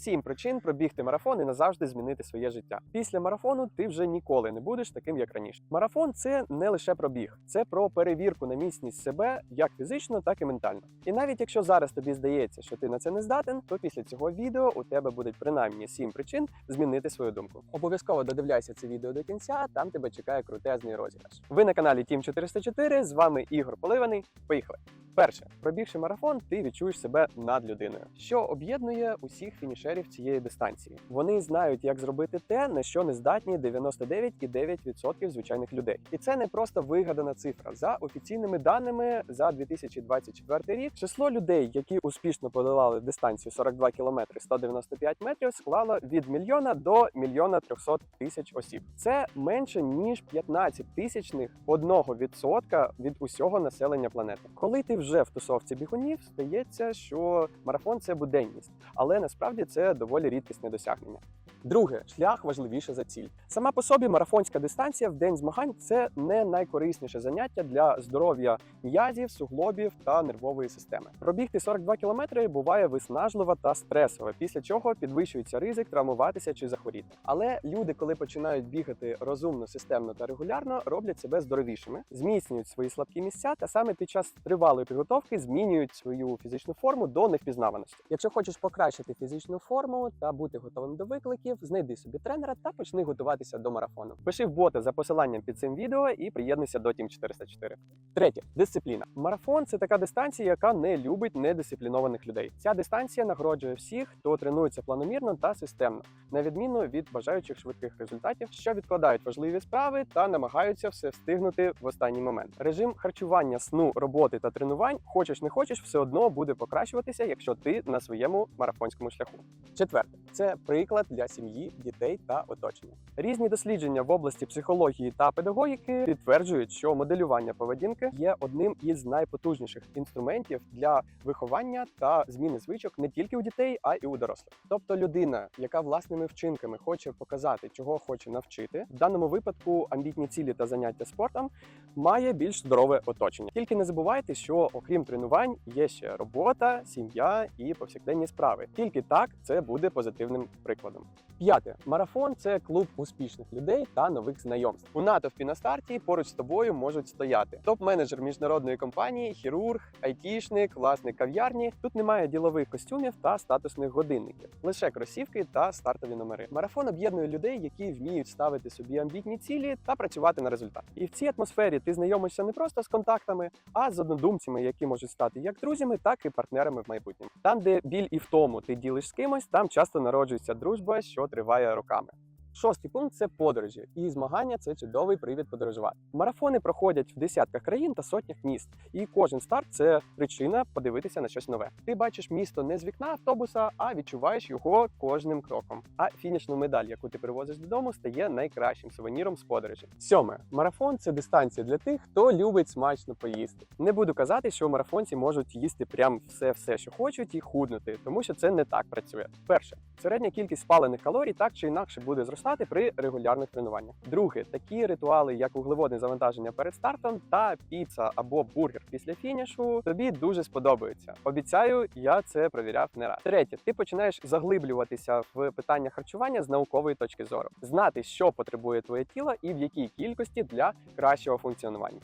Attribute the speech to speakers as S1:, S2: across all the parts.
S1: Сім причин пробігти марафон і назавжди змінити своє життя. Після марафону ти вже ніколи не будеш таким, як раніше. Марафон це не лише пробіг, це про перевірку на міцність себе як фізично, так і ментально. І навіть якщо зараз тобі здається, що ти на це не здатен, то після цього відео у тебе будуть принаймні сім причин змінити свою думку. Обов'язково додивляйся це відео до кінця, там тебе чекає крутезний розіграш. Ви на каналі Team 404, з вами Ігор Поливаний. Поїхали! Перше, пробігши марафон, ти відчуєш себе над людиною, що об'єднує усіх фінішерів цієї дистанції. Вони знають, як зробити те, на що не здатні 99,9% звичайних людей. І це не просто вигадана цифра. За офіційними даними за 2024 рік число людей, які успішно подолали дистанцію 42 км 195 метрів, склало від мільйона до мільйона 300 тисяч осіб. Це менше ніж 15 тисячних 1% від усього населення планети. Коли ти вже в тусовці бігунів, здається, що марафон це буденність, але насправді це доволі рідкісне досягнення. Друге, шлях важливіше за ціль. Сама по собі марафонська дистанція в день змагань це не найкорисніше заняття для здоров'я м'язів, суглобів та нервової системи. Пробігти 42 кілометри буває виснажливо та стресово, після чого підвищується ризик травмуватися чи захворіти. Але люди, коли починають бігати розумно, системно та регулярно, роблять себе здоровішими, зміцнюють свої слабкі місця, та саме під час тривалої підготовки змінюють свою фізичну форму до невпізнаваності. Якщо хочеш покращити фізичну форму та бути готовим до викликів, знайди собі тренера та почни готуватися до марафону. Пиши в боти за посиланням під цим відео і приєднуйся до Team 404. Третє дисципліна. Марафон це така дистанція, яка не любить недисциплінованих людей. Ця дистанція нагороджує всіх, хто тренується планомірно та системно, на відміну від бажаючих швидких результатів, що відкладають важливі справи та намагаються все встигнути в останній момент. Режим харчування, сну, роботи та тренувань, хочеш не хочеш, все одно буде покращуватися, якщо ти на своєму марафонському шляху. Четверте, це приклад для сім'ї, дітей та оточення. Різні дослідження в області психології та педагогіки підтверджують, що моделювання поведінки є одним із найпотужніших інструментів для виховання та зміни звичок не тільки у дітей, а й у дорослих. Тобто, людина, яка власними вчинками хоче показати, чого хоче навчити, в даному випадку амбітні цілі та заняття спортом, має більш здорове оточення. Тільки не забувайте, що окрім тренувань є ще робота, сім'я і повсякденні справи. Тільки так це буде позитивним прикладом. П'яте марафон це клуб успішних людей та нових знайомств. У натовпі на старті поруч з тобою можуть стояти топ-менеджер міжнародної компанії, хірург, айтішник, власник кав'ярні. Тут немає ділових костюмів та статусних годинників, лише кросівки та стартові номери. Марафон об'єднує людей, які вміють ставити собі амбітні цілі та працювати на результат. І в цій атмосфері ти знайомишся не просто з контактами, а з однодумцями, які можуть стати як друзями, так і партнерами в майбутньому. Там, де біль і втому ти ділиш з кимось, там часто народжується дружба, що триває роками. Шостий пункт це подорожі, і змагання це чудовий привід подорожувати. Марафони проходять в десятках країн та сотнях міст, і кожен старт це причина подивитися на щось нове. Ти бачиш місто не з вікна автобуса, а відчуваєш його кожним кроком. А фінішну медаль, яку ти привозиш додому, стає найкращим сувеніром з подорожі. Сьоме марафон це дистанція для тих, хто любить смачно поїсти. Не буду казати, що марафонці можуть їсти прям все, все, що хочуть, і худнути, тому що це не так працює. Перше, середня кількість спалених калорій так чи інакше буде зростати при регулярних тренуваннях. Друге, такі ритуали, як вуглеводне завантаження перед стартом та піца або бургер після фінішу, тобі дуже сподобаються. Обіцяю, я це провіряв не раз. Третє, ти починаєш заглиблюватися в питання харчування з наукової точки зору, знати, що потребує твоє тіло і в якій кількості для кращого функціонування.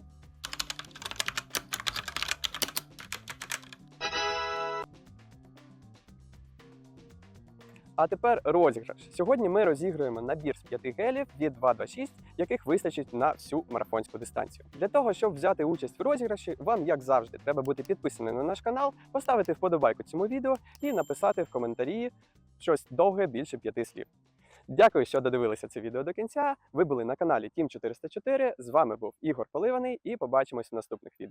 S1: А тепер розіграш. Сьогодні ми розігруємо набір з п'яти гелів від 226, яких вистачить на всю марафонську дистанцію. Для того, щоб взяти участь в розіграші, вам, як завжди, треба бути підписаним на наш канал, поставити вподобайку цьому відео і написати в коментарі щось довге більше п'яти слів. Дякую, що додивилися це відео до кінця. Ви були на каналі Team 404. З вами був Ігор Поливаний, і побачимось в наступних відео.